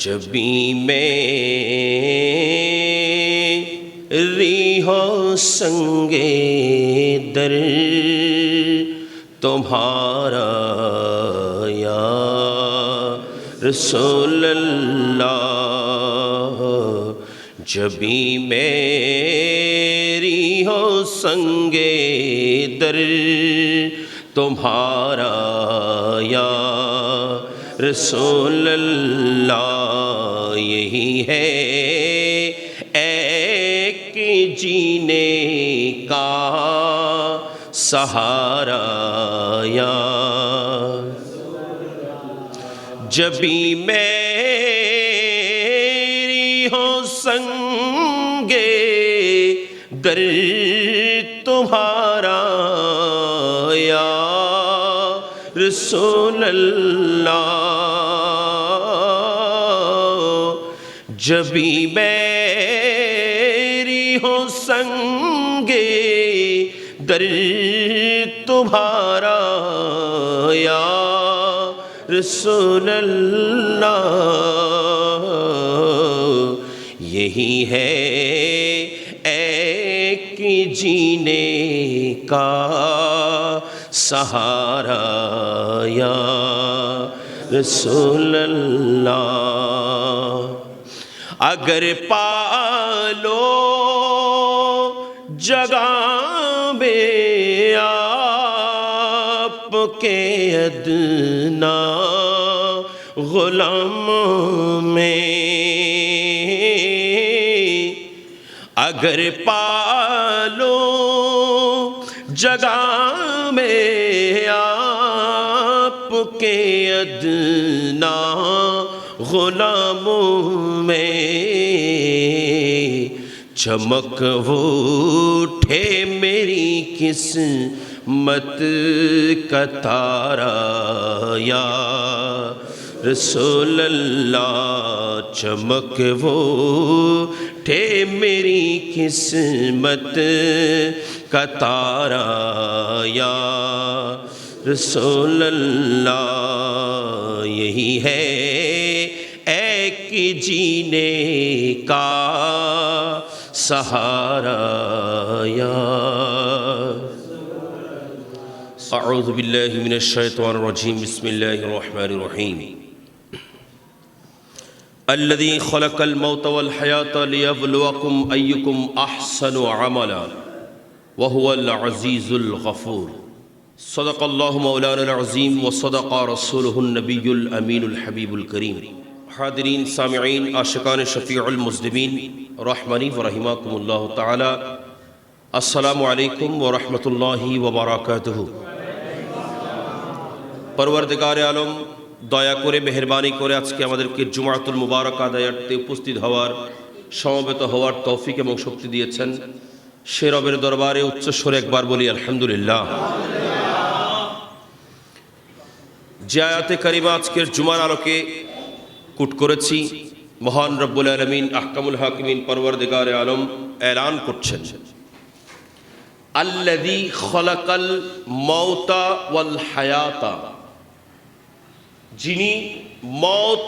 چبی میں ری ہو سنگے در تمہارا یا رسول اللہ جبی میری ہو سنگے در تمہارا یا رسول اللہ یہی ہے۔ ایک جینے کا سہارا یا۔ جبی میری ہو سنگے در تمہارا یا۔ رسول اللہ جبی میری ہو سنگے در تمہارا یا رسول اللہ، یہی ہے ایک جینے کا سہارا یا رسول اللہ۔ اگر پالو جگہ بے آپ کے ادنا غلام میں۔ اگر پالو جگہ میں آپ کے ادنا غلاموں میں چمک اٹھے میری کس مت کا تارا یا رسول اللہ چمک وہ، ٹھے میری قسمت کا تارا یا رسول اللہ، یہی ہے ایک جینے کا سہارا یا اعوذ باللہ من الشیطان الرجیم، بسم اللہ الرحمن الرحیم۔ الذي خلق الموت والحياة ليبلوكم أيكم أحسن عملا وهو العزيز الغفور. صدق الله مولانا العظيم وصدق رسوله النبي الأمين الحبيب الكريم. حاضرين سامعين عاشقان شفيع المسلمين رحمني ورحمكم الله تعالى. السلام عليكم ورحمة الله وبركاته. پروردگار عالم দয়া করে, মেহরবানি করে আজকে আমাদেরকে জুমাতুল মুবারক আদায়ার্থে উপস্থিত হওয়ার, সমবেত হওয়ার তৌফিক এবং শক্তি দিয়েছেন। সে রবের দরবারে উচ্চস্বরে একবার বলি, আলহামদুলিল্লাহ। যে আয়াতে কারিমা আজকের জুমার আলোকে কুট করেছি, মহান রব্বুল আলমিন আহকামুল হাকিমিন পরবর্তীকার আলম এলান করছেন। আল্লাদি খলাকাল মৌতা ওয়াল হায়াতা। যিনি মত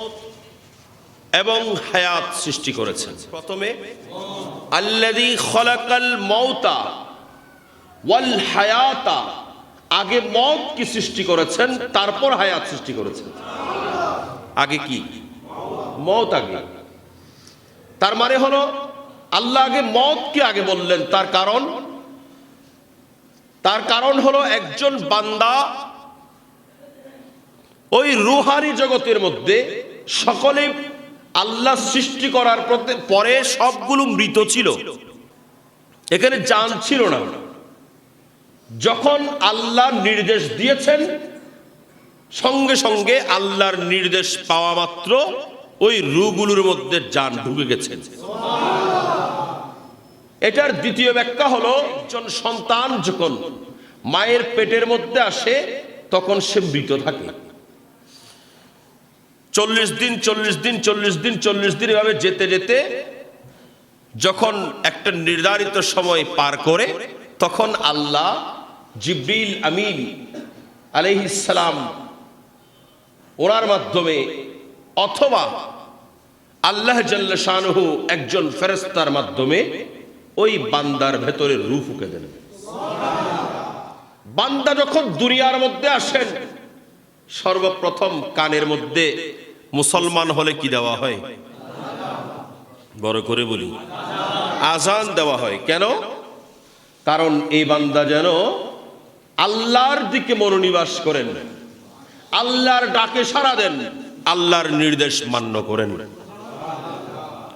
এবং হায়াত সৃষ্টি করেছেন। প্রথমে আল্লাদি খলাকাল মৌতা ওয়াল হায়াতা। আগে মত কি সৃষ্টি করেছেন, তারপর হায়াত সৃষ্টি করেছেন। আগে কি? মত আগে। তার মানে হলো, আল্লাহ আগে মত কি আগে বললেন, তার কারণ? তার কারণ হলো একজন বান্দা ওই রুহানি জগতের মধ্যে সকলে আল্লাহ সৃষ্টি করার পরে সবগুলো মৃত ছিল। এখানে জান ছিল না। যখন আল্লাহ নির্দেশ দিয়েছেন, সঙ্গে সঙ্গে আল্লাহর নির্দেশ পাওয়া মাত্র ওই রুগুলোর মধ্যে যান ঢুকে গেছেন এটার দ্বিতীয় ব্যাখ্যা হলো, একজন সন্তান যখন মায়ের পেটের মধ্যে আসে, তখন সে মৃত থাকে। চল্লিশ দিন চল্লিশ দিন চল্লিশ দিন চল্লিশ দিন এভাবে যেতে যেতে যখন একটা নির্ধারিত সময় পার করে, তখন আল্লাহ জিব্রিল আমিন আলহিসাম ওনার মাধ্যমে অথবা আল্লাহ জাল্লা একজন ফেরেস্তার মাধ্যমে ওই বান্দার ভেতরে রু ফুকে দেন। বান্দা যখন দুনিয়ার মধ্যে আসেন, সর্বপ্রথম কানের মধ্যে মুসলমান হলে কি দেওয়া হয়? বড় করে বলি। আজান দেওয়া হয়। কেন? কারণ এই বান্দা যেন আল্লাহর দিকে মনোনিবাস করেন। আল্লাহর ডাকে সাড়া দেন। আল্লাহর নির্দেশ মান্য করেন।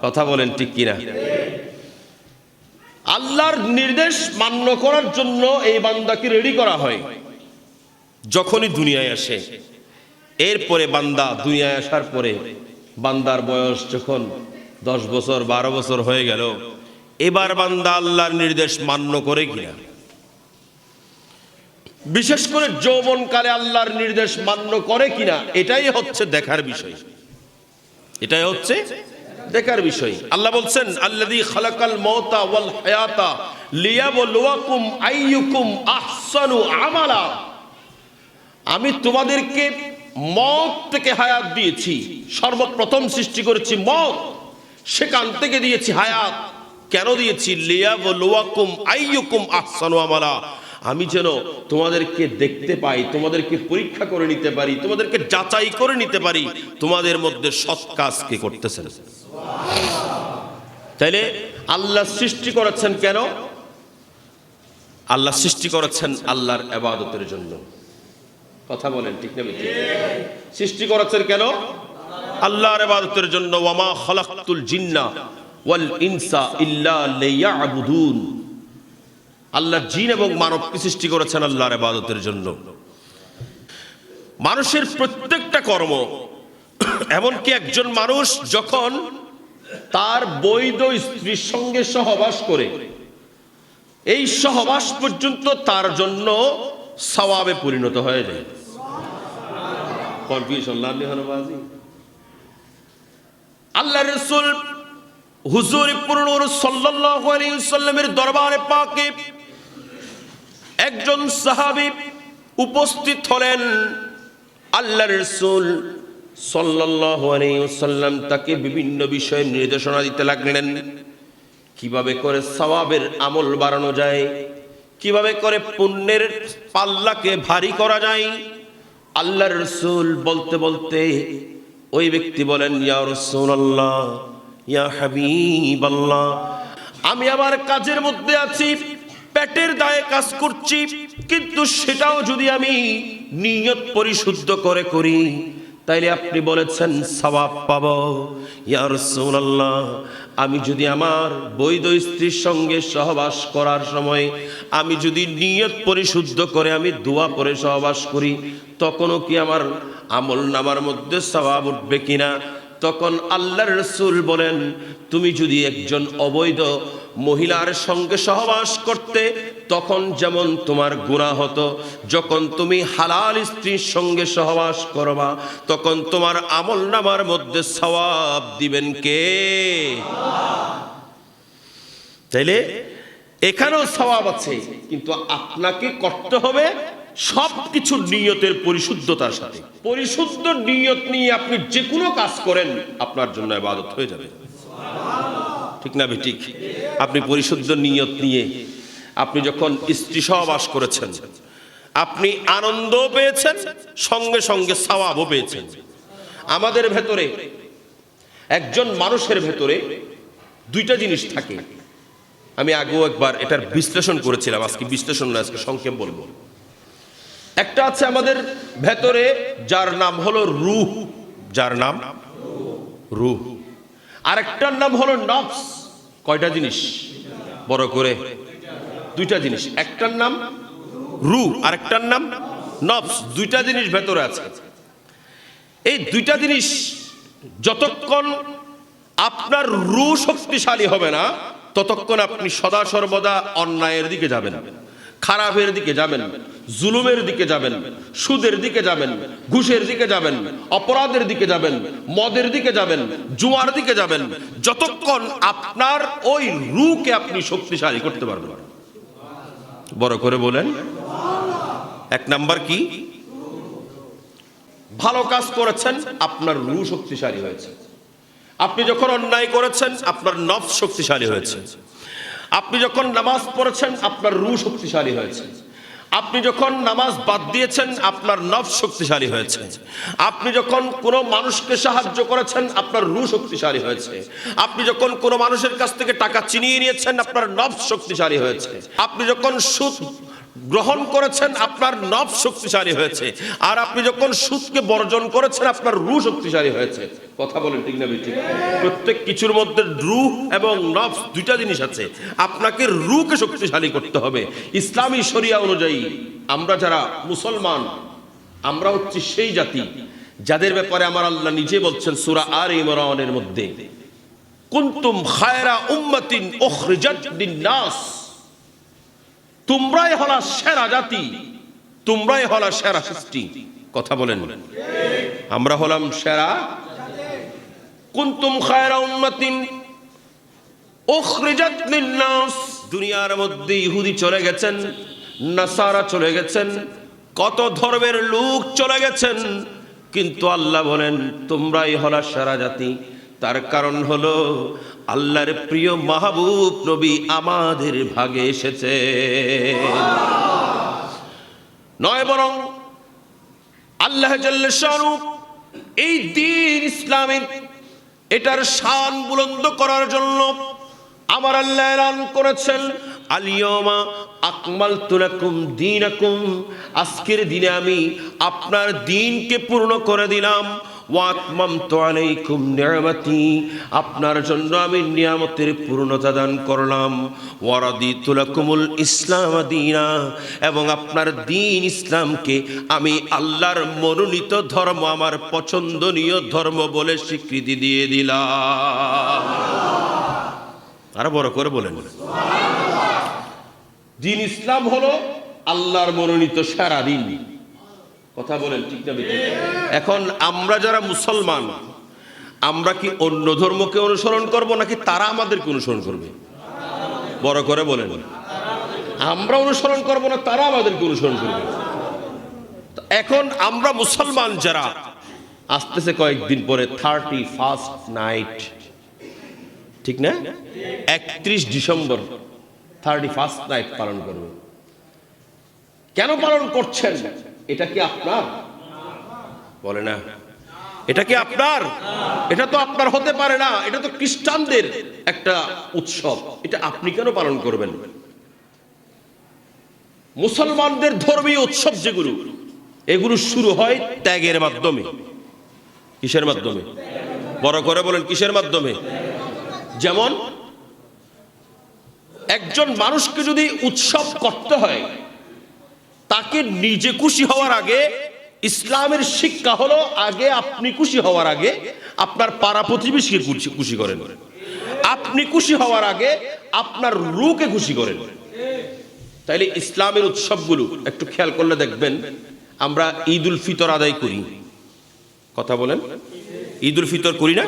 কথা বলেন ঠিক কিনা? আল্লাহর নির্দেশ মান্য করার জন্য এই বান্দাকে রেডি করা হয়। যখনই দুনিয়ায় আসে এরপরে বান্দা দুনিয়ায় আসার পরে বান্দার বয়স যখন দশ বছর, বারো বছর হয়ে গেল, এবার বান্দা আল্লাহর নির্দেশ মান্য করে কিনা? বিশেষ করে যৌবনকালে আল্লাহর নির্দেশ মান্য করে কিনা, এটাই হচ্ছে দেখার বিষয়। এটাই হচ্ছে দেখার বিষয়। আল্লাহ বলছেন, আল্লাযী খালাকাল মাউতা ওয়াল হায়াতা লিয়াবলুয়াকুম আইয়ুকুম আহসানু আমালা। আমি তোমাদেরকে মত থেকে হায়াত দিয়েছি। সর্বপ্রথম সৃষ্টি করেছি মত। সেখান থেকে দিয়েছি হায়াত। কেন দিয়েছি? আইয়ুকুম আমি যেন তোমাদেরকে দেখতে পাই, তোমাদেরকে পরীক্ষা করে নিতে পারি, তোমাদেরকে যাচাই করে নিতে পারি, তোমাদের মধ্যে সৎ কাজ কে করতেছেন? তাইলে আল্লাহ সৃষ্টি করেছেন কেন? আল্লাহ সৃষ্টি করেছেন আল্লাহর আবাদতের জন্য। কথা বলেন, ঠিক না বেঠিক? সৃষ্টি করেছেন কেন? আল্লাহর আবাদতের জন্য, ওয়ামা খালাকতুল জিন্না ওয়াল ইনসা ইল্লা লিয়াবুদুন। আল্লাহ জিন এবং মানবকে সৃষ্টি করেছেন আল্লাহর আবাদতের জন্য। মানুষের প্রত্যেকটা কর্ম, এমনকি একজন মানুষ যখন তার বৈধ স্ত্রীর সঙ্গে সহবাস করে, এই সহবাস পর্যন্ত তার জন্য সওয়াবে পরিণত হয়ে যায়। কনফিউশন লাভ নেই আল্লাহ রসুল হুজুর পুরনুর সাল্লাল্লাহু আলাইহি সাল্লামের দরবারে পাকে একজন সাহাবী উপস্থিত হলেন। আল্লাহ রসুল সাল্লাল্লাহু আলাইহি সাল্লাম তাকে বিভিন্ন বিষয়ে নির্দেশনা দিতে লাগলেন। কীভাবে করে সওয়াবের আমল বাড়ানো যায়, কীভাবে করে পুণ্যের পাল্লাকে ভারী করা যায় আল্লাহ রসুল বলতে বলতে ওই ব্যক্তি বলেন, ইয়া রসুল আল্লাহ ইয়া হাবিব আল্লাহ আমি আমার কাজের মধ্যে আছি, পেটের দায়ে কাজ করছি, কিন্তু সেটাও যদি আমি নিয়ত পরিশুদ্ধ করে করি তাইলে আপনি বলেছেন সওয়াব পাব। ইয়া রাসূলুল্লাহ, আমি যদি আমার বৈধ স্ত্রীর সঙ্গে সহবাস করার সময় আমি যদি নিয়ত পরিশুদ্ধ করে আমি দোয়া পরে সহবাস করি, তখনও কি আমার আমল নামার মধ্যে সওয়াব উঠবে কিনা? তখন আল্লাহর রসুল বলেন, তুমি যদি একজন অবৈধ মহিলার সঙ্গে সহবাস করতে, তখন যেমন তোমার গুণা হতো, যখন তুমি হালাল স্ত্রীর সঙ্গে সহবাস করবা, তখন তোমার আমল নামার মধ্যে সওয়াব দিবেন কে? তাইলে এখানেও সওয়াব আছে, কিন্তু আপনাকে করতে হবে সব কিছু নিয়তের পরিশুদ্ধতার সাথে। পরিশুদ্ধ নিয়ত নিয়ে আপনি যে কোনো কাজ করেন, আপনার জন্য ইবাদত হয়ে যাবে। ঠিক না ঠিক আপনি পরিশুদ্ধ নিয়ত নিয়ে আপনি যখন স্ত্রী সহবাস করেছেন, আপনি আনন্দ পেয়েছেন, সঙ্গে সঙ্গে সওয়াবও পেয়েছেন। আমাদের ভেতরে, একজন মানুষের ভেতরে দুইটা জিনিস থাকে। আমি আগেও একবার এটার বিশ্লেষণ করেছিলাম, আজকে বিশ্লেষণ না আজকে সংক্ষেপ বলব। একটা আছে আমাদের ভেতরে, যার নাম হলো রুহ। যার নাম? রুহ। আরেকটার নাম হলো নফস। কয়টা জিনিস? বড় করে। দুইটা জিনিস। একটার নাম রু, আরেকটার নাম নফস। দুইটা জিনিস ভেতরে আছে। এই দুইটা জিনিস যতক্ষণ আপনার রু শক্তিশালী হবে না, ততক্ষণ আপনি সদা সর্বদা অন্যায়ের দিকে যাবেন, খারাপের দিকে যাবেন। জুলুমের দিকে যাবেন, সুদের দিকে যাবেন, ঘুষের দিকে যাবেন, অপরাধের দিকে যাবেন, মদের দিকে যাবেন, জুয়ার দিকে যাবেন, যতক্ষণ আপনার ওই রুকে আপনি শক্তিশালী করতে পারবেন। বড় করে বলেন, এক নাম্বার কি? ভালো কাজ করেছেন, আপনার রু শক্তিশালী হয়েছে। আপনি যখন অন্যায় করেছেন, আপনার নফ শক্তিশালী হয়েছে। আপনি যখন নামাজ পড়েছেন, আপনার রু শক্তিশালী হয়েছে। আপনি যখন নামাজ বাদ দিয়েছেন, আপনার নফ শক্তিশালী হয়েছে। আপনি যখন কোনো মানুষকে সাহায্য করেছেন, আপনার রু শক্তিশালী হয়েছে। আপনি যখন কোনো মানুষের কাছ থেকে টাকা চিনিয়ে নিয়েছেন, আপনার নফ শক্তিশালী হয়েছে। আপনি যখন সুদ গ্রহণ করেছেন, আপনার নফ শক্তিশালী হয়েছে। আর আপনি যখন সুদকে বর্জন করেছেন, আপনার রু শক্তিশালী হয়েছে। কথা বলেন ঠিক না ঠিক। প্রত্যেক কিছুর মধ্যে রু এবং নফ দুইটা জিনিস আছে। আপনাকে রুকে শক্তিশালী করতে হবে। ইসলামী শরিয়া অনুযায়ী আমরা যারা মুসলমান, আমরা হচ্ছি সেই জাতি, যাদের ব্যাপারে আমার আল্লাহ নিজে বলছেন সুরা আর ইমরানের মধ্যে, কুন্তুম খায়রা উম্মাতিন উখরিজাত লিন-নাস। তোমরাই হলা সেরা জাতি, তোমরাই হলা সেরা সৃষ্টি। কথা বলেন। আমরা হলাম সেরা। খায়রা লিন-নাস। দুনিয়ার মধ্যে ইহুদি চলে গেছেন, নাসারা চলে গেছেন, কত ধর্মের লোক চলে গেছেন, কিন্তু আল্লাহ বলেন, তোমরাই হলা সেরা জাতি। তার কারণ হলো আল্লাহর প্রিয় মাহবুব নবী আমাদের ভাগে এসেছে। নয় বরং আল্লাহ জাল্লাশানু এই দিন ইসলামের এটার শান বুলন্দ করার জন্য আমার আল্লাহ রান করেছেন আলিয়মা আকমাল তুলাকুম দিনাকুম। আজকের দিনে আমি আপনার দিনকে পূর্ণ করে দিলাম। আপনার জন্য আমি নিয়ামতের পূর্ণতা দান করলাম। ওয়ারাদিতু লাকুমুল ইসলাম দীনা, এবং আপনার দিন ইসলামকে আমি আল্লাহর মনোনীত ধর্ম, আমার পছন্দনীয় ধর্ম বলে স্বীকৃতি দিয়ে দিলাম। আরও বড় করে বলেন। দিন ইসলাম হলো আল্লাহর মনোনীত সারা দিন। কথা বলেন, ঠিক না এখন আমরা যারা মুসলমান, আমরা কি অন্য ধর্মকে অনুসরণ করব নাকি তারা আমাদেরকে অনুসরণ করবে? বড় করে বলেন। আমরা অনুসরণ করব না, তারা আমাদেরকে অনুসরণ করবে? এখন আমরা মুসলমান যারা, আসতেছে কয়েকদিন পরে থার্টি ফার্স্ট নাইট ঠিক না? একত্রিশ ডিসেম্বর থার্টি ফার্স্ট নাইট পালন করবে। কেন পালন করছেন? এটা কি আপনার? বলে না। এটা কি আপনার? এটা তো আপনার হতে পারে না। এটা তো খ্রিস্টানদের একটা উৎসব। এটা আপনি কেন পালন করবেন? মুসলমানদের ধর্মীয় উৎসব যেগুলো এগুলো শুরু হয় ত্যাগের মাধ্যমে। কিসের মাধ্যমে? বড় করে বলেন, কিসের মাধ্যমে? যেমন, একজন মানুষকে যদি উৎসব করতে হয় তাকে নিজে খুশি হওয়ার আগে, ইসলামের শিক্ষা হলো আগে আপনি খুশি হওয়ার আগে আপনার পাড়া প্রতিবেশীকে খুশি করেন। আপনি খুশি হওয়ার আগে আপনার রুকে খুশি করেন। তাইলে ইসলামের উৎসবগুলো একটু খেয়াল করলে দেখবেন, আমরা ঈদ উল ফিতর আদায় করি। কথা বলেন? ঈদ উল ফিতর করি না?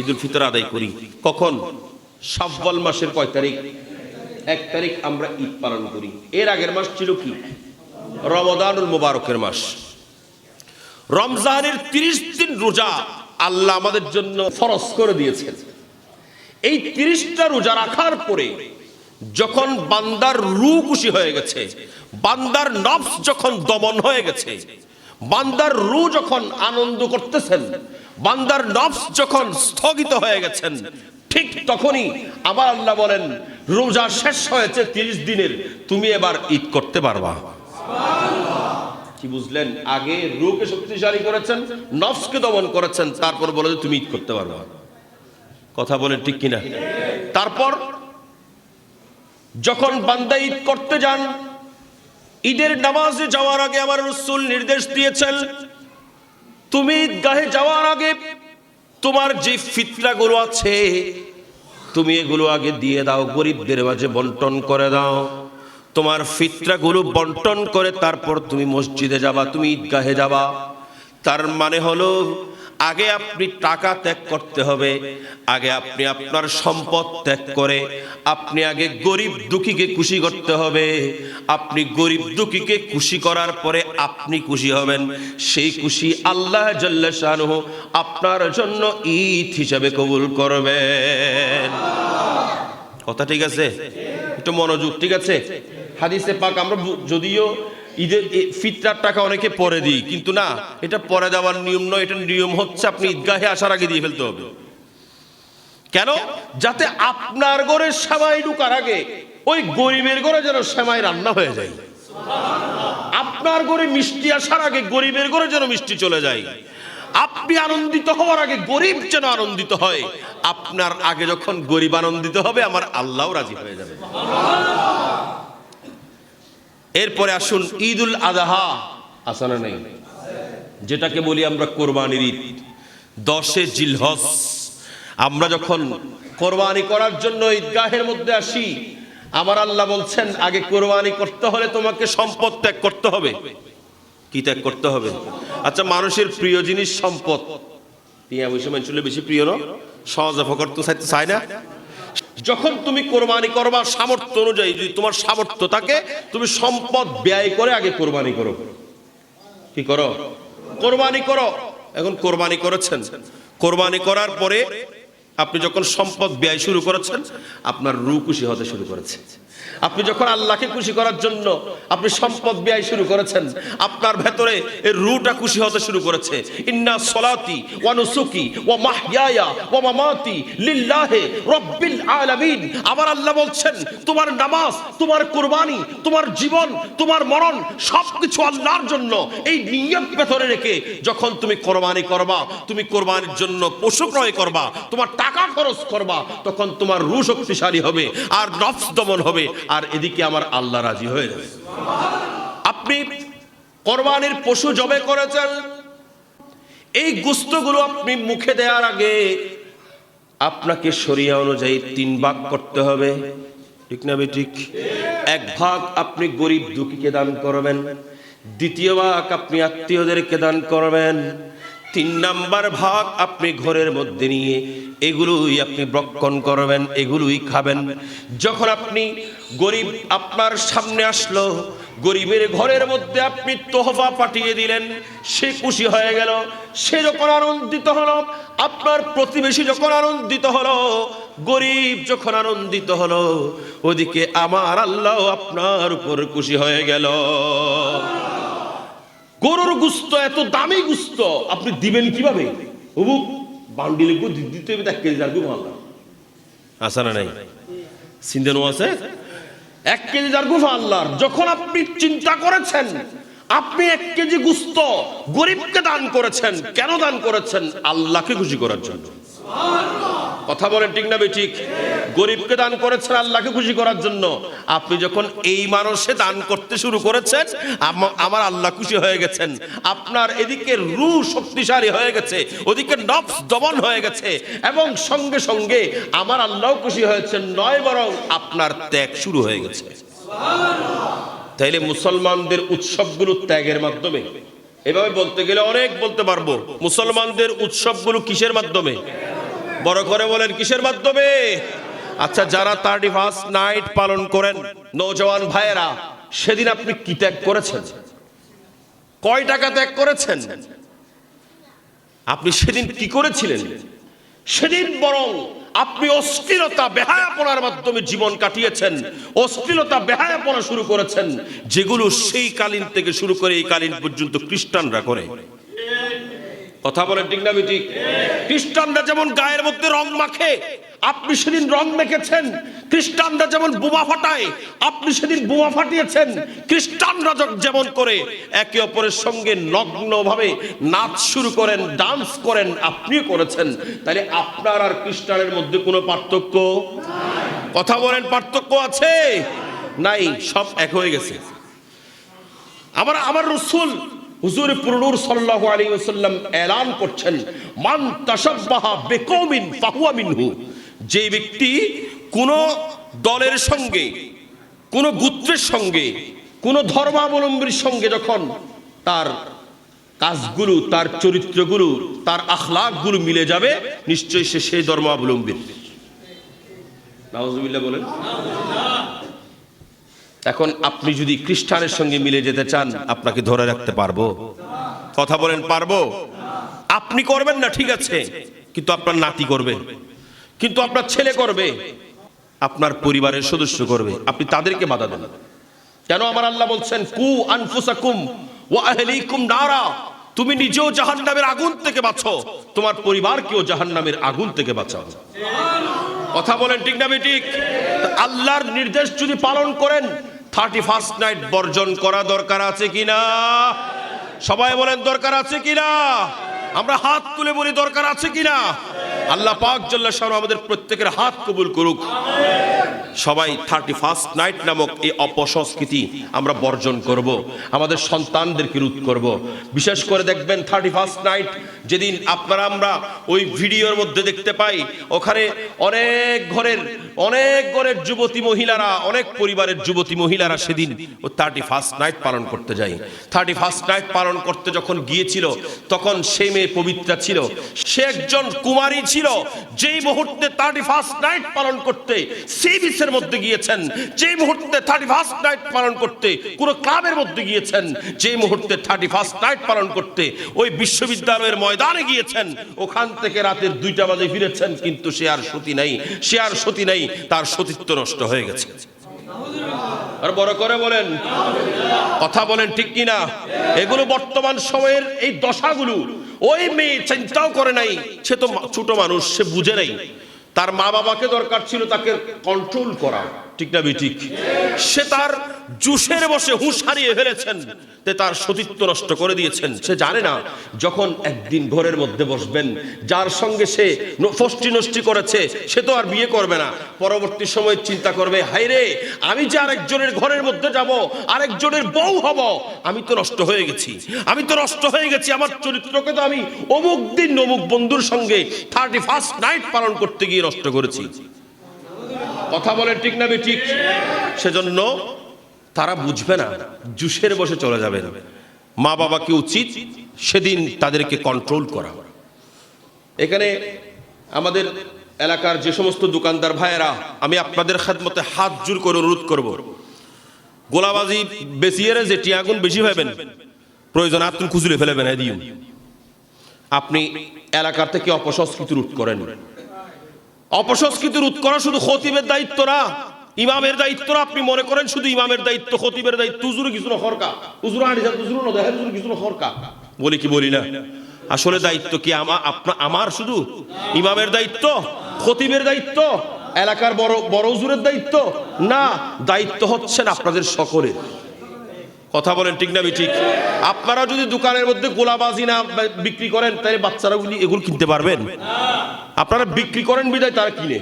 ঈদ উল ফিতর আদায় করি। কখন? সাব্বাল মাসের কয় তারিখ? এক তারিখ আমরা ঈদ পালন করি। এর আগের মাস ছিল কি? রমদানুল মুবারকের মাস। রমজানের তিরিশ দিন রোজা আল্লাহ আমাদের জন্য ফরজ করে দিয়েছেন। এই তিরিশটা রোজা রাখার পরে যখন বান্দার রু খুশি হয়ে গেছে, বান্দার নফস যখন দমন হয়ে গেছে, বান্দার রু যখন আনন্দ করতেছেন, বান্দার নফস যখন স্থগিত হয়ে গেছেন, ঠিক তখনই আমার আল্লাহ বলেন, রোজা শেষ হয়েছে তিরিশ দিনের, তুমি এবার ঈদ করতে পারবা। কি বুঝলেন? আগে রুকে শক্তিশালী করেছেন, নফসকে দমন করেছেন, তারপর বলে যে তুমি ঈদ করতে পারবা। কথা বলেন ঠিক কিনা? তারপর যখন বান্দা ঈদ করতে যান, ঈদের নামাজে যাওয়ার আগে আমার রসুল নির্দেশ দিয়েছেন, তুমি ঈদগাহে যাওয়ার আগে তোমার যে ফিতরাগুলো আছে, তুমি এগুলো আগে দিয়ে দাও, গরিবদের মাঝে বন্টন করে দাও। তোমার ফিতরাগুলো বন্টন করে তারপর তুমি মসজিদে যাবা, তুমি ঈদগাহে যাবা। তার মানে হলো, আগে আপনি টাকা ত্যাগ করতে হবে, আগে আপনি আপনার সম্পদ ত্যাগ করে, আপনি আগে গরিব দুঃখীকে খুশি করতে হবে। আপনি গরিব দুঃখীকে খুশি করার পরে আপনি খুশি হবেন। সেই খুশি আল্লাহ জাল্লা শাহরুহ আপনার জন্য ঈদ হিসাবে কবুল করবেন। কথা ঠিক আছে? একটু মনোযোগ, ঠিক আছে? হাদিসে পাক আমরা যদিও ঈদের ফিতরার টাকা অনেকে পরে দিই, কিন্তু না, এটা পরে দেওয়ার নিয়ম নয়, এটা নিয়ম হচ্ছে আপনি ঈদগাহে আসার আগে দিয়ে ফেলতে হবে। কেন? যাতে আপনার ঘরের সেমাই ঢুকার আগে ওই গরিবের ঘরে যেন সেমাই রান্না হয়ে যায়। আপনার ঘরে মিষ্টি আসার আগে গরিবের ঘরে যেন মিষ্টি চলে যায়। আপনি আনন্দিত হওয়ার আগে গরিব যেন আনন্দিত হয়। আপনার আগে যখন গরিব আনন্দিত হবে, আমার আল্লাহও রাজি হয়ে যাবে। এরপরে আসুন ঈদুল আদাহা। আসানা নেই? যেটাকে বলি আমরা কোরবানির ঈদ। দশে জিলহস আমরা যখন কোরবানি করার জন্য ঈদগাহের মধ্যে আসি, আমার আল্লাহ বলছেন, আগে কোরবানি করতে হলে তোমাকে সম্পদ ত্যাগ করতে হবে। কি ত্যাগ করতে হবে? আচ্ছা মানুষের প্রিয় জিনিস সম্পদ। টিয়া বসে মানুষের বেশি প্রিয় না? সহজে ফকর তো চায় না? যখন তুমি কোরবানি করবা সামর্থ্য অনুযায়ী যদি তোমার সামর্থ্য থাকে, তুমি সম্পদ ব্যয় করে আগে কোরবানি করো। কি করো? কোরবানি করো। এখন কোরবানি করেছেন। কোরবানি করার পরে আপনি যখন সম্পদ ব্যয় শুরু করেছেন, আপনার রু খুশি হতে শুরু করেছে। আপনি যখন আল্লাহকে খুশি করার জন্য আপনি সম্পদ ব্যয় শুরু করেছেন, আপনার ভেতরে এই রুটা খুশি হতে শুরু করেছে। ইন্না সলাতি ওয়া নুসুকি ওয়া মাহইয়ায়া ওয়া মামাতি লিল্লাহি রাব্বিল আলামিন। আমার আল্লাহ বলছেন, তোমার নামাজ, তোমার কুরবানি, তোমার জীবন, তোমার মরণ, সবকিছু আল্লাহর জন্য। এই নিয়ত ভেতরে রেখে যখন তুমি কোরবানি করবা, তুমি কোরবানির জন্য পশু ক্রয় করবা, তোমার টাকা খরচ করবা, তখন তোমার রু শক্তিশালী হবে আর নফস দমন হবে। আর এদিকে আমার আল্লাহ রাজি হয়ে যাবে। আপনি কোরবানির পশু জবে করেছেন। এই গুস্তগুলো আপনি মুখে দেওয়ার আগে আপনাকে শরিয়া অনুযায়ী তিন ভাগ করতে হবে। ঠিক না ঠিক? এক ভাগ আপনি গরিব দুঃখীকে দান করবেন, দ্বিতীয় ভাগ আপনি আত্মীয়দেরকে দান করবেন, তিন নাম্বার ভাগ আপনি ঘরের মধ্যে নিয়ে এগুলোই আপনি বক্ষণ করবেন, এগুলোই খাবেন। যখন আপনি গরিব আপনার সামনে আসলো, গরিবের ঘরের মধ্যে আপনি তোহফা পাঠিয়ে দিলেন, সে খুশি হয়ে গেল, সে যখন আনন্দিত হলো, আপনার প্রতিবেশী যখন আনন্দিত হলো, গরিব যখন আনন্দিত হলো, ওদিকে আমার আল্লাহ আপনার উপর খুশি হয়ে গেল। গরুর গুস্ত এত দামি গুস্ত, আপনি দিবেন কীভাবে? উবু বান্ডিলে দিতে হবে এক কেজি জারগু আল্লাহ আসা না নাই? সিন্ধেনো আছে? এক কেজি যার জারগু আল্লাহর যখন আপনি চিন্তা করেছেন আপনি এক কেজি গুস্ত গরিবকে দান করেছেন কেন দান করেছেন? আল্লাহকে খুশি করার জন্য। কথা বলেন ঠিক না ঠিক? গরিবকে দান করেছেন আল্লাহকে খুশি করার জন্য। আপনি যখন এই মানুষে দান করতে শুরু করেছেন আমার আল্লাহ খুশি হয়ে গেছেন। আপনার এদিকে রু শক্তিশালী হয়ে গেছে, ওদিকে নফস দমন হয়ে গেছে, এবং সঙ্গে সঙ্গে আমার আল্লাহ খুশি হয়েছেন, নয় বরং আপনার ত্যাগ শুরু হয়ে গেছে। তাইলে মুসলমানদের উৎসবগুলো ত্যাগের মাধ্যমে। এভাবে বলতে গেলে অনেক বলতে পারব। মুসলমানদের উৎসবগুলো কিসের মাধ্যমে? বড় করে বলেন, কিসের মাধ্যমে? আচ্ছা যারা থার্টি ফার্স্ট নাইট পালন করেন, নৌজওয়ান ভাইয়েরা, সেদিন আপনি কি ত্যাগ করেছেন? কয় টাকা ত্যাগ করেছেন? আপনি সেদিন কি করেছিলেন? সেদিন বরং আপনি অশ্লীলতা বেহায়াপনার মাধ্যমে জীবন কাটিয়েছেন অশ্লীলতা বেহায়াপনা শুরু করেছেন, যেগুলো সেই কালীন থেকে শুরু করে এই কালীন পর্যন্ত খ্রিস্টানরা করে। কথা বলেন ঠিক না ঠিক। খ্রিস্টানরা যেমন গায়ের মধ্যে রং মাখে, আপনি সেদিন রং মেখেছেন। খ্রিস্টানরা যেমন বোমা ফাটায়, আপনি সেদিন বোমা ফাটিয়েছেন। খ্রিস্টানরা যেমন করে, একে অপরের সঙ্গে নগ্নভাবে নাচ শুরু করেন, ডান্স করেন, আপনিও করেছেন। তাহলে আপনার আর খ্রিস্টানের মধ্যে কোনো পার্থক্য? কথা বলেন, পার্থক্য আছে? নাই, সব এক হয়ে গেছে। আমার আমার রসুল হুজুর পুরনুর সাল্লাল্লাহু আলাইহি ওয়াসাল্লাম এলান করছেন, মান তাশাব্বাহা বিকওমিন ফাহুয়া মিনহু। যে ব্যক্তি কোন দলের সঙ্গে, কোন গোত্রের সঙ্গে, কোন ধর্মাবলম্বীর সঙ্গে যখন তার কাজগুলো, তার চরিত্রগুলো, তার আখলাকগুলো মিলে যাবে, নিশ্চয়ই সে সেই ধর্মাবলম্বী নাউজুবিল্লাহ বলেন। এখন আপনি যদি খ্রিস্টানের সঙ্গে মিলে যেতে চান, আপনাকে ধরে রাখতে পারব। কথা বলেন, পারব? আপনি করবেন না, ঠিক আছে। কিন্তু আপনার নাতি করবে। কিন্তু আপনার ছেলে করবে। আপনার পরিবারের সদস্য করবে। আপনি তাদেরকে বাধা দেন। কেন আমার আল্লাহ বলছেন, কু আনফুসাকুম ওয়া আহলিকুম নারা তুমি নিজেও জাহান্নামের আগুন থেকে বাঁচো। তোমার পরিবারকেও জাহান্নামের আগুন থেকে বাঁচাও। কথা বলেন, ঠিক না ঠিক আল্লাহর নির্দেশ যদি পালন করেন থার্টি ফার্স্ট নাইট বর্জন করা দরকার আছে কি না সবাই বলেন, দরকার আছে কিনা? আমরা হাত তুলে বলি, দরকার আছে কিনা? আল্লাহ পাক জল্লা সাহেব আমাদের প্রত্যেকের হাত কবুল করুক। সবাই থার্টি ফার্স্ট নাইট নামক এই অপসংস্কৃতি আমরা বর্জন করব, আমাদের সন্তানদেরকে রোধ করব। বিশেষ করে দেখবেন থার্টি ফার্স্ট নাইট যেদিন আপনারা আমরা ওই ভিডিওর মধ্যে দেখতে পাই, ওখানে অনেক ঘরের অনেক ঘরের যুবতী মহিলারা, অনেক পরিবারের যুবতী মহিলারা সেদিন ও থার্টি ফার্স্ট নাইট পালন করতে যায়। থার্টি ফার্স্ট নাইট পালন করতে যখন গিয়েছিল, তখন সেই মেয়ে পবিত্রা ছিল, সে একজন কুমারী ছিল, যেই মুহূর্তে থার্টি ফার্স্ট নাইট পালন করতে, সেই বিচের মধ্যে গিয়েছেন, যেই মুহূর্তে থার্টি ফার্স্ট নাইট পালন করতে কোনো ক্লাবের মধ্যে গিয়েছেন, যেই মুহূর্তে থার্টি ফার্স্ট নাইট পালন করতে ওই বিশ্ববিদ্যালয়ের ময়দানে গিয়েছেন, ওখান থেকে রাতের দুইটা বাজে ফিরেছেন, কিন্তু সে আর সতী নাই, সে আর সতী নাই, তার সতীত্ব নষ্ট হয়ে গেছে। আর বড় করে বলেন, কথা বলেন ঠিক কিনা? এগুলো বর্তমান সময়ের এই দশাগুলো, ওই মেয়ে চিন্তাও করে নাই, সে তো ছোট মানুষ, সে বুঝে নাই। তার মা বাবাকে দরকার ছিল তাকে কন্ট্রোল করা। ঠিক না ঠিক সে তার জুসের বসে হুঁশ হারিয়ে ফেলেছেন। তে তার সতীত্ব নষ্ট করে দিয়েছেন। সে জানে না, যখন একদিন ঘরের মধ্যে বসবেন, যার সঙ্গে সে ফষ্টি নষ্টি করেছে, সে তো আর বিয়ে করবে না। পরবর্তী সময় চিন্তা করবে হাই রে, আমি যে আরেকজনের ঘরের মধ্যে যাব, আরেকজনের বউ হব, আমি তো নষ্ট হয়ে গেছি। আমি তো নষ্ট হয়ে গেছি, আমার চরিত্রকে তো আমি অমুক দিন অমুক বন্ধুর সঙ্গে থার্টি ফার্স্ট নাইট পালন করতে গিয়ে নষ্ট করেছি। কথা বলে ঠিক না ঠিক সেজন্য তারা বুঝবে না, জুসের বসে চলে যাবে। মা বাবাকে উচিত? সেদিন তাদেরকে কন্ট্রোল করা। এখানে আমাদের এলাকার যে সমস্ত দোকানদার ভাইয়েরা, আমি আপনাদের খেদমতে হাত জোর করে অনুরোধ করব। গোলাবাজি বেশি এর যে টিয়াগুন বেশি ভাবেন প্রয়োজন আপনি খুঁজলে ফেলেবেন হ্যাঁ দিন। আপনি এলাকার থেকে অপসংস্কৃতি রোধ করেন। অপসংস্কৃতি রোধ করা শুধু খতিবের দায়িত্ব না, ইমামের দায়িত্ব না আপনি মনে করেন শুধু ইমামের দায়িত্ব, খতিবের দায়িত্ব। উজুরে কিছু খরকা। উজুর যান উজুর না দেখেন উজুর কিছু খরকা। বলি কি বলি না? আসলে দায়িত্ব কি আমার আপনা আমার শুধু? ইমামের দায়িত্ব? খতিবের দায়িত্ব? এলাকার বড় বড় উজুরের দায়িত্ব? না, দায়িত্ব হচ্ছেন আপনাদের সকলের। কথা বলেন, ঠিক না ঠিক? আপনারা যদি দোকানের মধ্যে গোলাবাজি না বিক্রি করেন, তাহলে বাচ্চারা গুলি এগুলো কিনতে পারবেন। আপনারা বিক্রি করেন বিদায়, তারা কিনে।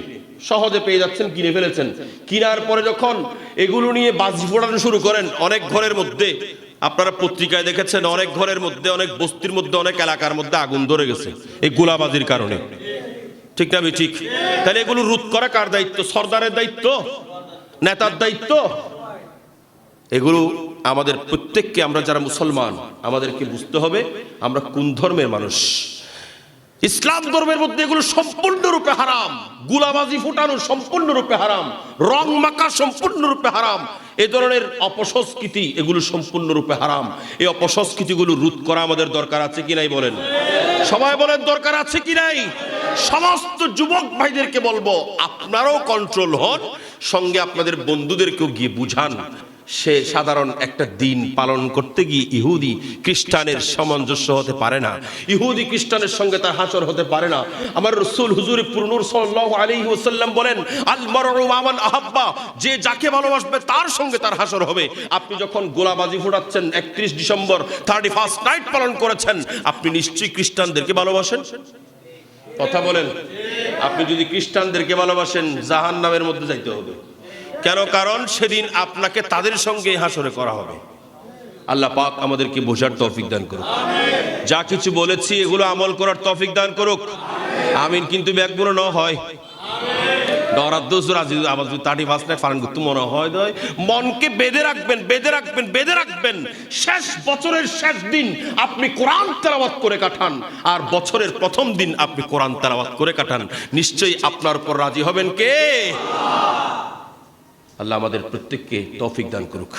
সহজে পেয়ে যাচ্ছেন, কিনে ফেলেছেন। কিনার পরে যখন এগুলো নিয়ে বাজি ফোটানো শুরু করেন, অনেক ঘরের মধ্যে, আপনারা পত্রিকায় দেখেছেন, অনেক ঘরের মধ্যে, অনেক বস্তির মধ্যে, অনেক এলাকার মধ্যে আগুন ধরে গেছে, এই গোলাবাজির কারণে। ঠিক না ঠিক? তাহলে এগুলো রোধ করা কার দায়িত্ব? সর্দারের দায়িত্ব? নেতার দায়িত্ব? এগুলো আমাদের প্রত্যেককে আমরা যারা মুসলমান, আমাদেরকে বুঝতে হবে আমরা কোন ধর্মের মানুষ। ইসলাম ধর্মের মধ্যে এগুলো সম্পূর্ণরূপে হারাম, গুলাবাজি ফুটানো সম্পূর্ণরূপে হারাম, রং মাখা সম্পূর্ণরূপে হারাম, এ ধরনের অপসংস্কৃতি এগুলো সম্পূর্ণরূপে হারাম। এই অপসংস্কৃতিগুলো রোধ করা আমাদের দরকার আছে কি নাই বলেন? সবাই বলেন দরকার আছে কি নাই? সমস্ত যুবক ভাইদেরকে বলব, আপনারাও কন্ট্রোল হন, সঙ্গে আপনাদের বন্ধুদেরকেও গিয়ে বুঝান। সে সাধারণ একটা দিন পালন করতে গিয়ে ইহুদি খ্রিস্টানের সামঞ্জস্য হতে পারে না। ইহুদি খ্রিস্টানের সঙ্গে তার হাসর হতে পারে না। আমার রসুল হুজুর পুরনুর বলেন, আল মারউ আমান আহাব্বা, যে যাকে ভালোবাসবে তার সঙ্গে তার হাসর হবে। আপনি যখন গোলাবাজি ফোটাচ্ছেন 31 ডিসেম্বর 31 নাইট পালন করেছেন, আপনি নিশ্চয়ই খ্রিস্টানদেরকে ভালোবাসেন? কথা বলেন। আপনি যদি খ্রিস্টানদেরকে ভালোবাসেন, জাহান্নামের মধ্যে যাইতে হবে। কেন? কারণ সেদিন আপনাকে তাদের সঙ্গে হাসরে করা হবে। আল্লাহ পাক আমাদেরকে বোঝার তৌফিক দান করুক। যা কিছু বলেছি, এগুলো আমল করার তৌফিক দান করুক। আমিন, কিন্তু ব্যাগগুলো ন হয়। মনে হয় মনকে বেঁধে রাখবেন বেঁধে রাখবেন বেঁধে রাখবেন। শেষ বছরের শেষ দিন আপনি করে কাটান, আর বছরের প্রথম দিন আপনি কোরআন করে কাটান। নিশ্চয়ই আপনার উপর রাজি হবেন কে? আল্লাহ আমাদের প্রত্যেককে তৌফিক দান করুক।